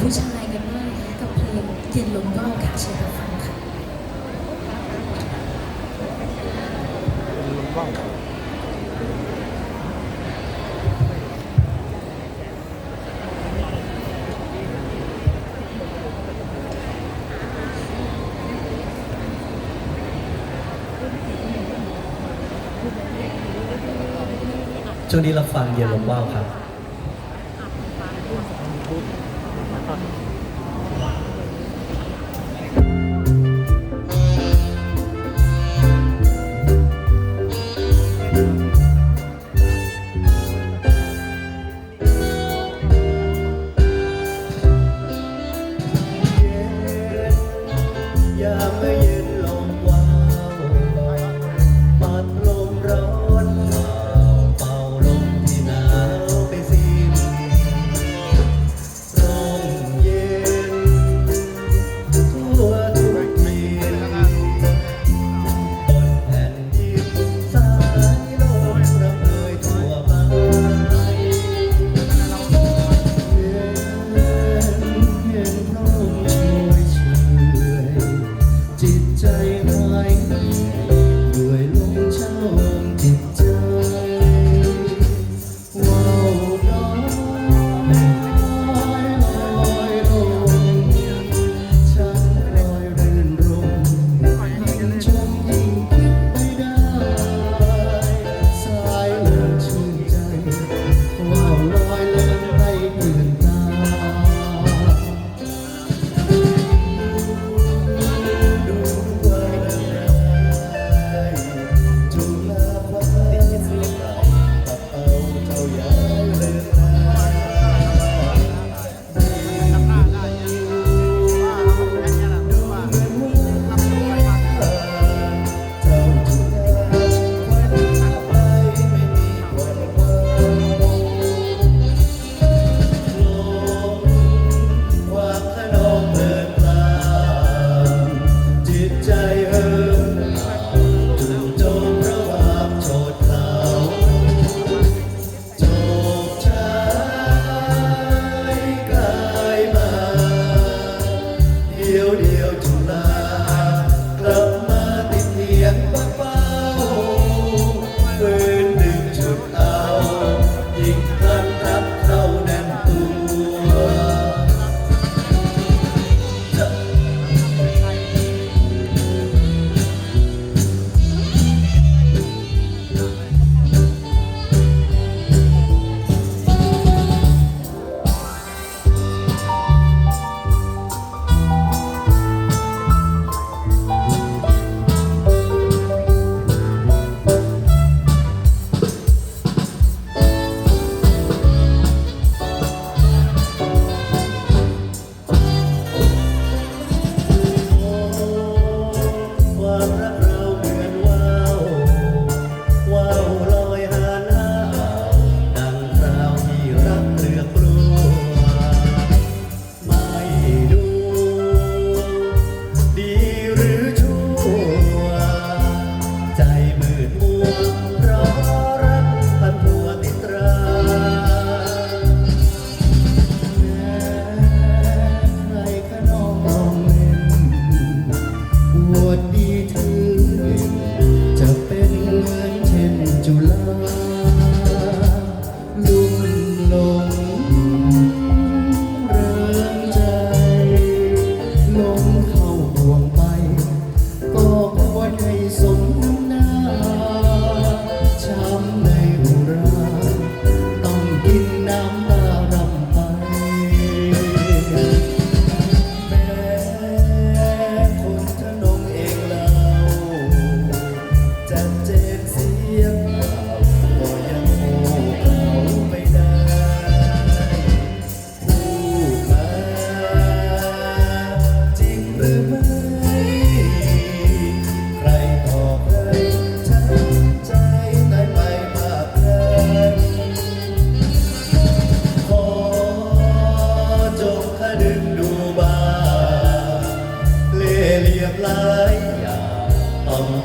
ผู้ชายกันมากกับเพลงเย็นลมว่าวค่ะเชิญรับฟังค่ะช่วงนี้เราฟังเย็นลมว่าวครับ Yeah. mind.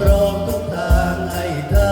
รองทุกทางให้เธอ